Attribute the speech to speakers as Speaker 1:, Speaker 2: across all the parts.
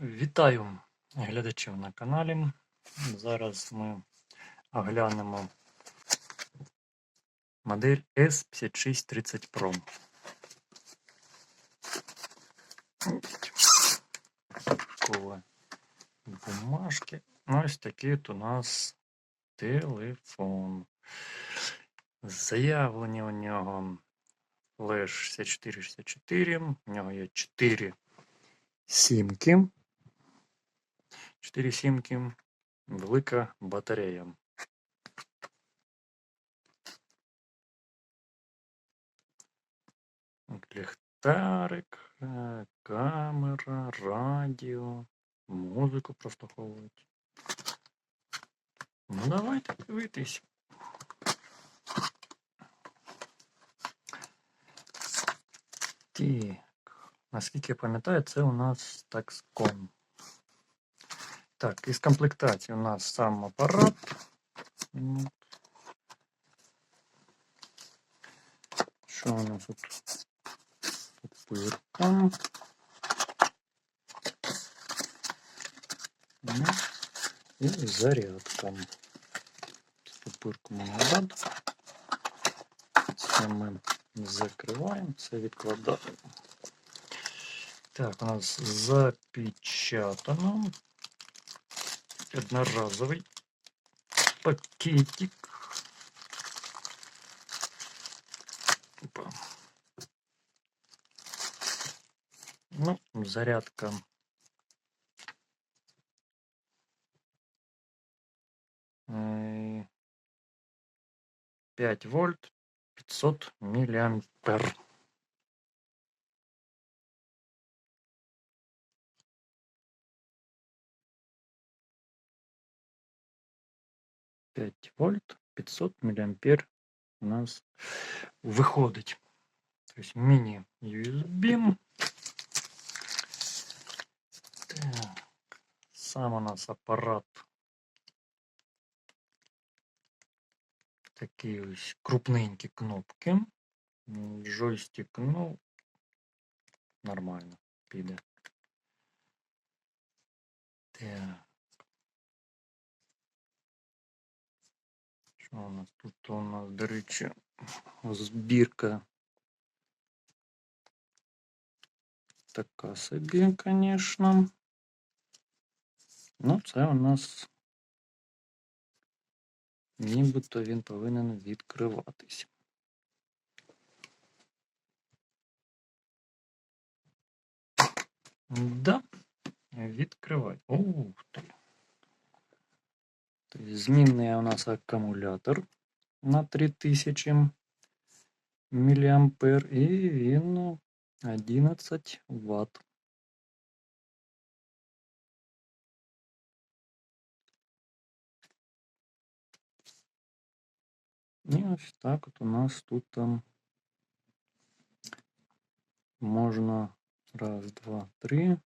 Speaker 1: Вітаю глядачів на каналі. Зараз ми оглянемо модель S5630 Pro. Бумажки. Ось такий от у нас телефон. Заявлення у нього флеш 6464. У нього є 4 сімки. 4 сімки. Велика батарея. Ліхтарик, е, камера, радіо, музику прослуховують. Ну, давайте дивитись. Так. Наскільки я пам'ятаю, це у нас такском. Так, із комплектації у нас сам апарат. От. Що у нас тут? Пупирка. Ну, І зарядка. Пупирку ми назад. Це ми закриваємо, це відкладаємо. Так, у нас запечатано. Одноразовый пакетик. Опа. Ну, зарядка. 5 вольт, 500 миллиампер. П'ять вольт, 500 миллиампер у нас виходить. Тобто міні-USB. Так. Сам у нас апарат. Такі ось крупненькі кнопки. М, Джойстик, ну, нормально піде. Так. У нас тут у нас, до речі, збірка. Така собі, звісно. Ну, це у нас нібито він повинен відкриватись. Да, відкривай. Ух ти. Тобто змінний у нас акумулятор на 3000 мА і він 11 Вт. І ось так от у нас тут там можна раз, два, три.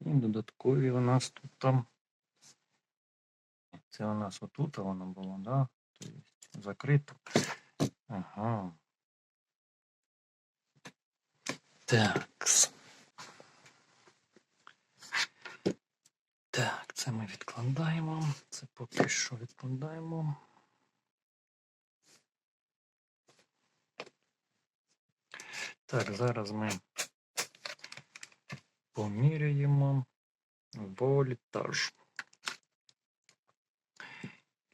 Speaker 1: І додаткові у нас тут там. Це у нас отут воно було, да? Тобто закрито. Ага. Такс. Так, це ми відкладаємо. Це поки що відкладаємо. Так, зараз ми поміряємо вольтаж.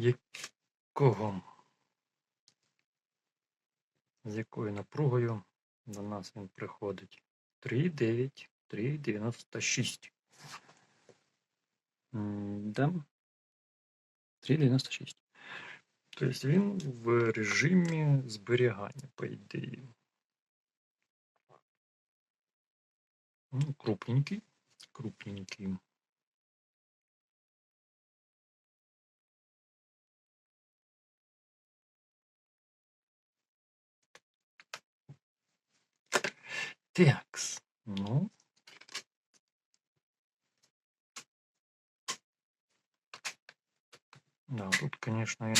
Speaker 1: Якого? З якою напругою до нас він приходить? 3,9, 3,96. Да. 3,96. Тобто він в режимі зберігання, по ідеї. Ну, крупненький. Крупненький. Такс. Ну. Да, тут, конечно, він...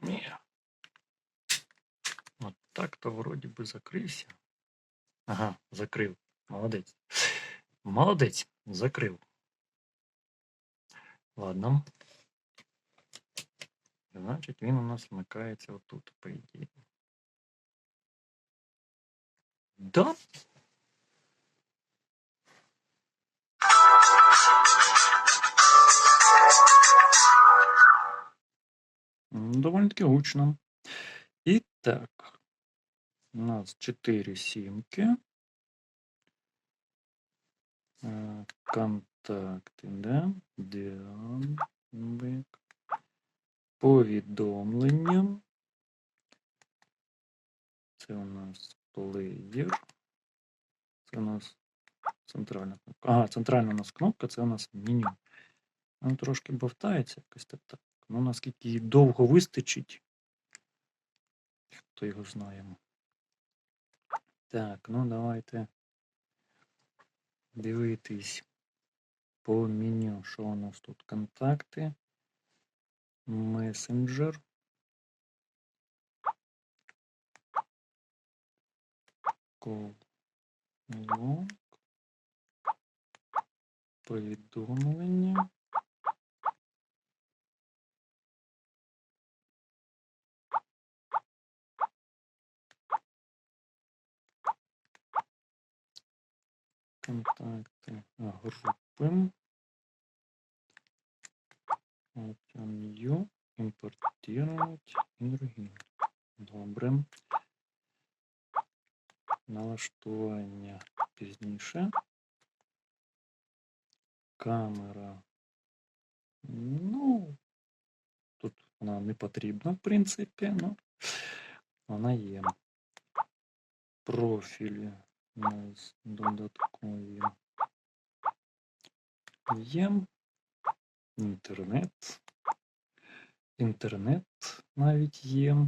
Speaker 1: Ні. От так-то вроді би закрився. Ага, закрив. Молодець. Молодець, закрив. Ладно. Значить, він у нас вмикається отут, по ідеї. Да? М, Довольно-таки гучно. І так. У нас 4 сімки. Е, Контакти, да? Діамбик. Повідомлення. Це у нас плеєр. Це у нас центральна кнопка. Ага, центральна у нас кнопка, це у нас меню. Воно трошки бовтається якось так. так. Ну, наскільки її довго вистачить. Хто його знає. Так, ну давайте дивитись по меню, що у нас тут контакти, месенджер. Call log, повідомлення. Контакти групи. От new, імпортувати і другі. Добре. Налаштування пізніше. Камера. Ну, тут вона не потрібна, в принципі, ну вона є. Профілі у нас додаткові є. Інтернет. Інтернет навіть є.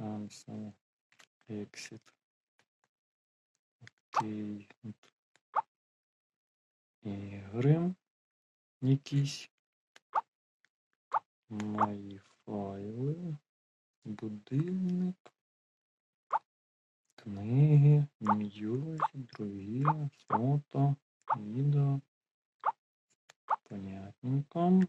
Speaker 1: Cancel. Exit. Окей. Ігри. Якісь. Мої файли. Будильник. Книги, м'юзик, другі, фото, відео. Понятненько.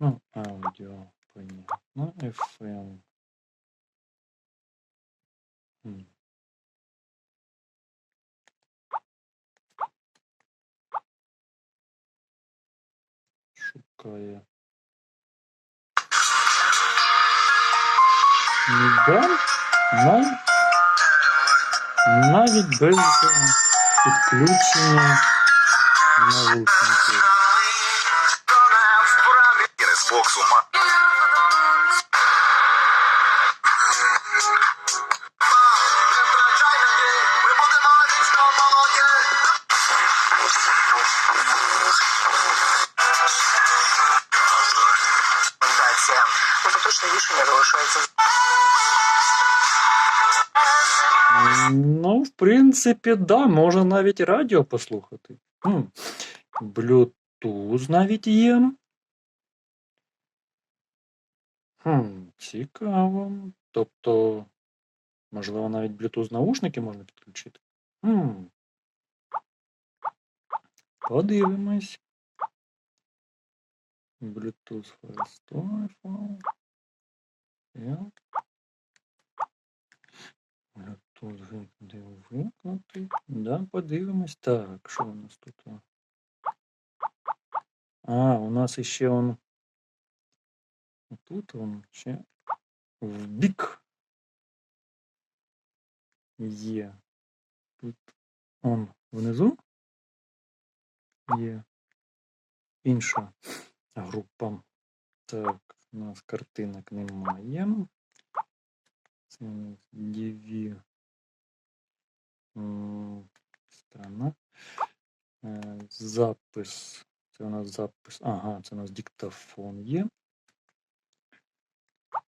Speaker 1: Ну, аудіо, понятно. FM. Хм. Шукає. Да, нав... навіть без е, підключення навушників.
Speaker 2: Гіннес Фоксу
Speaker 1: В принципі, да, можна навіть радіо послухати. Хм. Bluetooth навіть є. Хм, цікаво. Тобто, можливо, навіть Bluetooth наушники можна підключити. Хм. Подивимось. Bluetooth First. Bluetooth вимкнути. Да, подивимось. Так, що у нас тут? А, у нас іще он. Тут он ще в бік є. Тут он внизу є інша група. Так, у нас картинок немає. Це у нас DV м, страна. Е, Запис. Це у нас запис. Ага, це у нас диктофон є.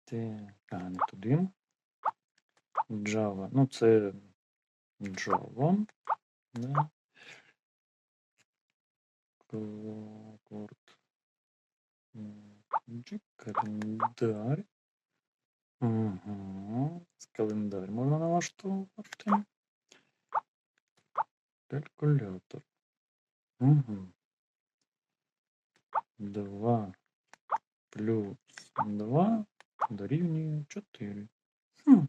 Speaker 1: Те, а, не туди. Java. Ну, це Java. Да. Клокворд. М, G, календар. Угу. Календар можна налаштовувати. Калькулятор. Угу. 2 плюс 2 дорівнює 4. Хм.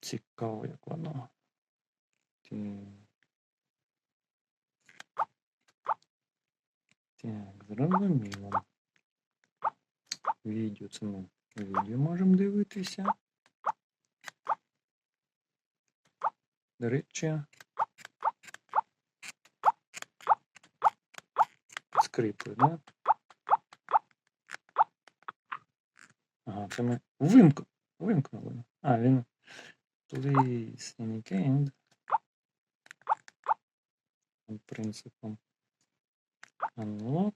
Speaker 1: Цікаво, як воно. Так, зрозуміло. Відео це ми відео можемо дивитися. До речі. Скрипли, да? Ага, це ми вимк... вимкнули. А, він please indicate принципом unlock.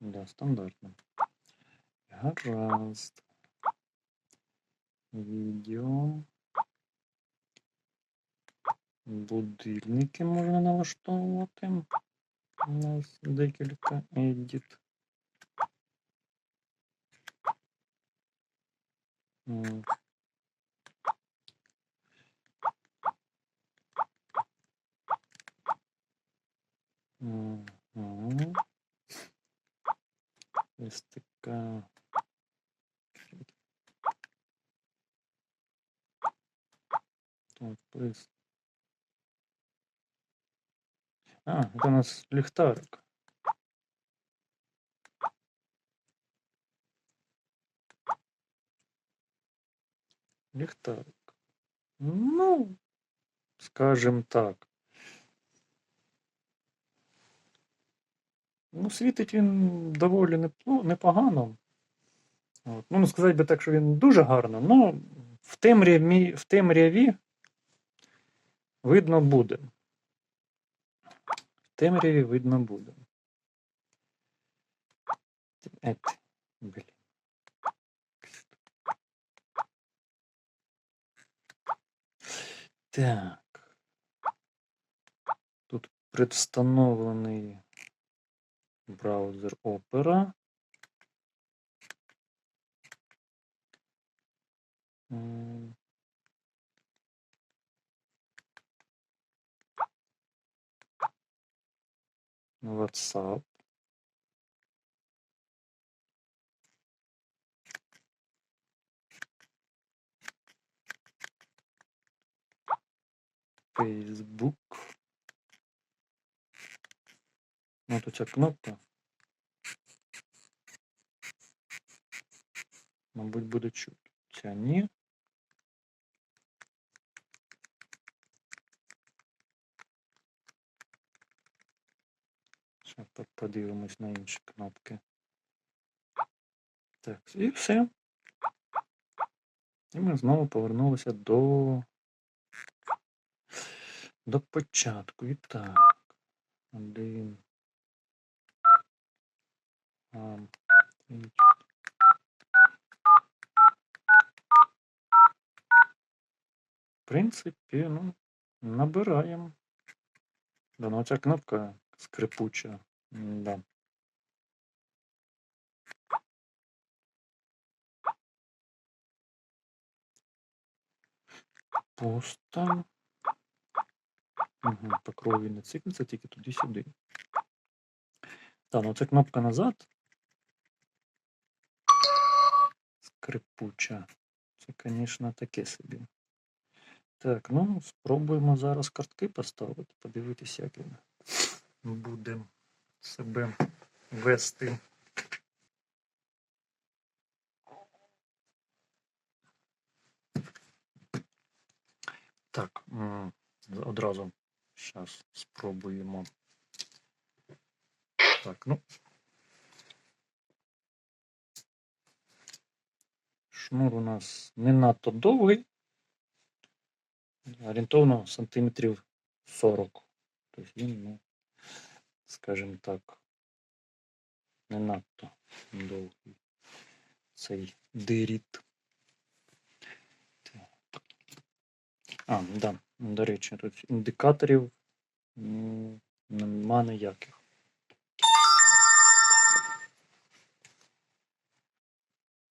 Speaker 1: Да, стандартно. Гаразд. Відео. Будильники можна налаштовувати. У нас декілька. М. Мгм. Ось така. Так, плюс. А, это у нас ліхтарик. Ліхтарик. Ну, скажем так. Ну, світить він доволі непогано. От. Ну, не сказати би так, що він дуже гарно, але в темряві, в темряві видно буде. Темряві видно буде. Ет, блін. Так. Тут предвстановлений браузер Opera. М. WhatsApp. Facebook. Ну, тут ця кнопка. Мабуть, буде чути. Ця ні. Подивимось на інші кнопки. Так, і все. І ми знову повернулися до. До початку. І так. Один. В принципі, ну, набираємо. Да, ця кнопка скрипуча. Да. Пусто. Угу, по крові не циклиться, тільки туди-сюди. Так, ну це кнопка назад. Скрипуча. Це, звісно, таке собі. Так, ну, спробуємо зараз картки поставити, подивитися, як він буде себе вести. Так, одразу зараз спробуємо. Так, ну. Шнур у нас не надто довгий. Орієнтовно сантиметрів 40. Тобто він, ну, скажімо так, не надто довгий цей диріт. А, да, до речі, тут індикаторів нема ніяких.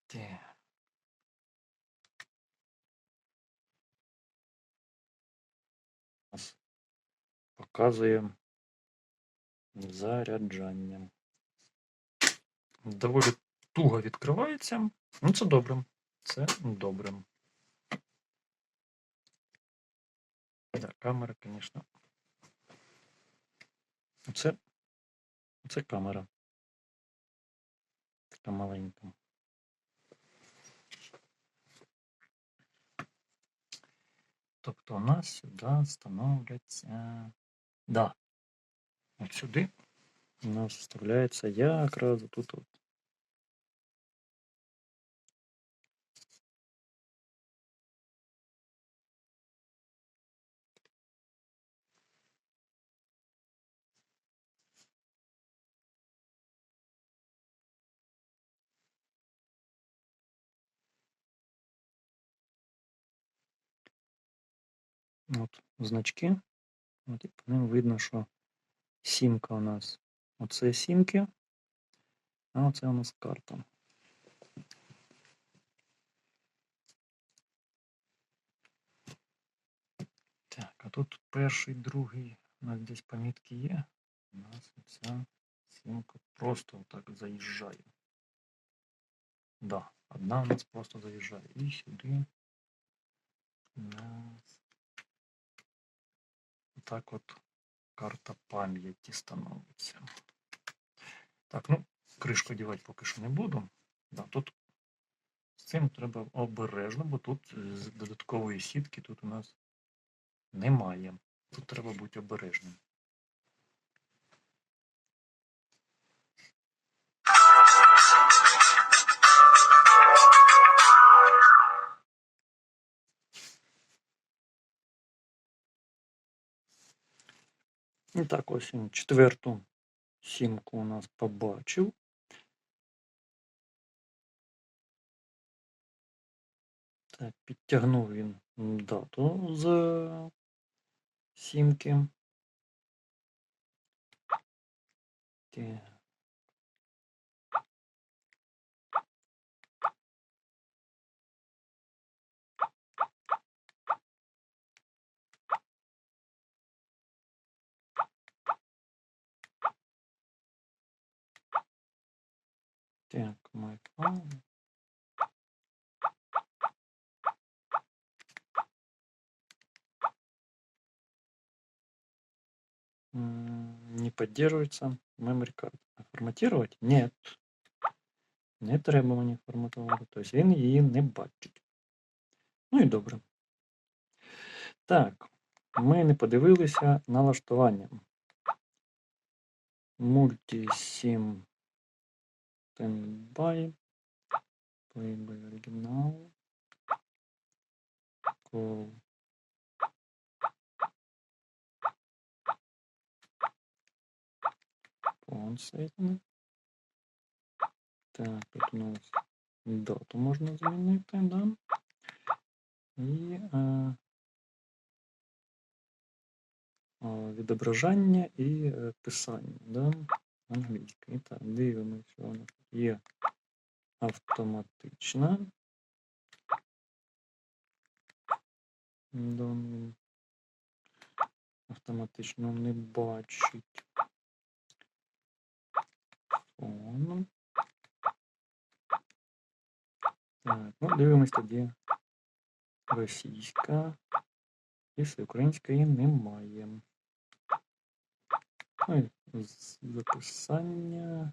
Speaker 1: Так. Показує заряджання. Доволі туго відкривається. Ну, це добре. Це добре. Да, камера, звісно. Це, це камера. Така маленька. Тобто у нас сюди становляться. Да. От сюди у нас вставляється якраз тут. От. От значки. От, і по ним видно, що сімка у нас. Оце сімки, а оце у нас карта. Так, а тут перший, другий, у нас десь помітки є. У нас ця сімка просто отак заїжджає. Да, одна у нас просто заїжджає. І сюди у нас так от Карта пам'яті становиться. Так, ну, кришку дівати поки що не буду. Да, тут з цим треба обережно, бо тут е, з додаткової сітки тут у нас немає. Тут треба бути обережним. І так, ось він четверту сімку у нас побачив. Так, підтягнув він дату з сімки. Так. Так, Майкл. М, Не поддерживается memory card. А Форматировать? Нет. Не треба мені форматувати. Тобто він її не бачить. Ну і добре. Так, ми не подивилися налаштування. Multisim standby. Playboy оригінал. Call. Phone setting. Так, тут у нас дату можна змінити, да? І е, відображання і писання, да? Англійською. Так, дивимося, що нас тут є автоматична. Автоматично не бачить. Фон. Так, ну дивимось тоді. Російська. І всеукраїнської немає. І з- записання.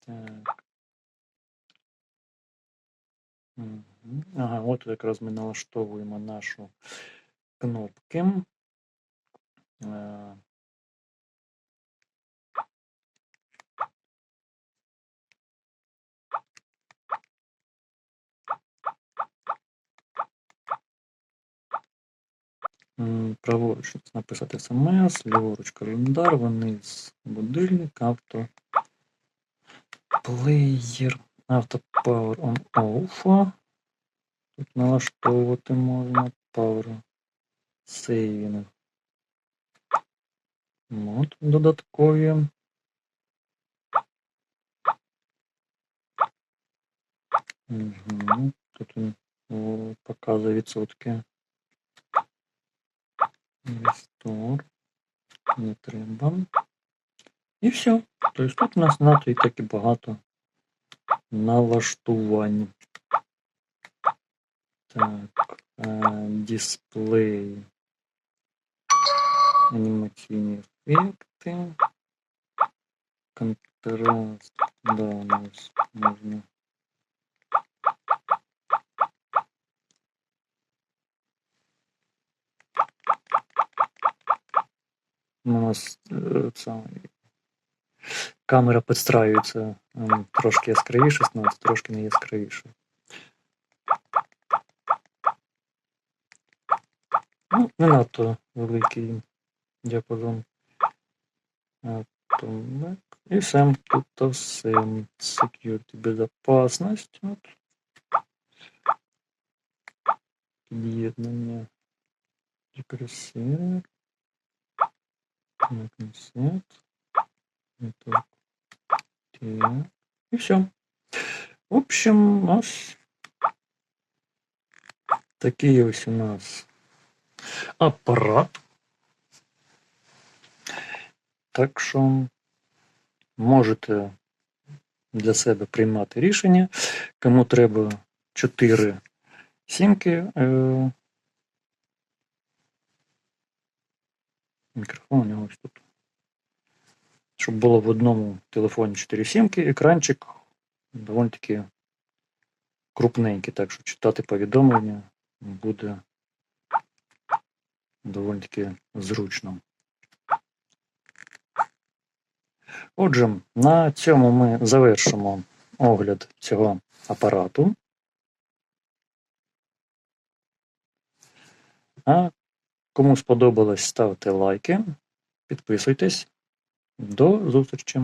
Speaker 1: Так. Ага, от якраз ми налаштовуємо нашу кнопки. Праворуч написати смс, ліворуч календар, вниз будильник, авто. Плеєр, авто power on off. Тут налаштовувати можна power saving. От додаткові. Угу. Тут він показує відсотки. Рестор. Не треба. І все. Тобто тут у нас НАТО і так і багато налаштувань. Так, е, дисплей. Анімаційні ефекти. Контраст. Да, у нас можна. У нас е, це, камера підстраюється ем, трошки яскравіше, становиться, трошки не яскравіше. Ну, не надто великий діапазон. І все, тут то все. Security, безопасність. От. Під'єднання. Рекресер. Так. Так. І все. В общем, ось такий ось у нас апарат. Так що можете для себе приймати рішення. Кому треба 4 сімки. Мікрофон у нього ось тут. Щоб було в одному телефоні 4 сімки, екранчик доволі таки крупненький, так що читати повідомлення буде доволі таки зручно. Отже, на цьому ми завершимо огляд цього апарату. А кому сподобалось, ставте лайки, підписуйтесь. До зустрічі!